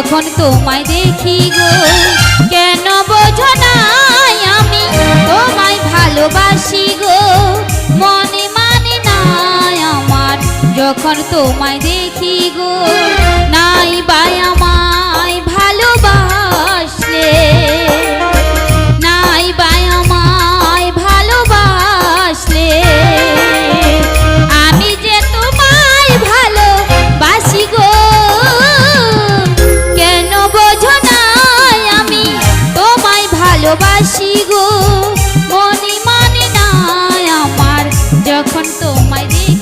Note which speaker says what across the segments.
Speaker 1: যখন তোমায় দেখি গো, কেন বোঝো নাই আমি? তোমায় ভালোবাসি গো, মনে মানে নাই আমার। যখন তোমায় দেখি গো, নাই বাই আমার। তোমায় দিই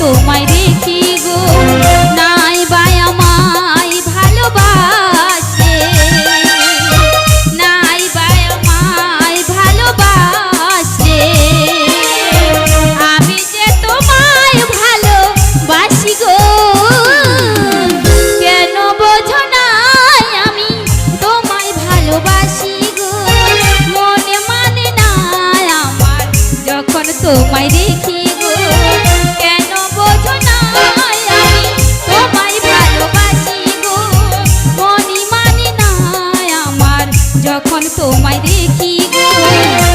Speaker 1: তোমায় দেখি গো। তোমায় দেখি গো।